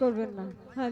করবেন না। হ্যাঁ।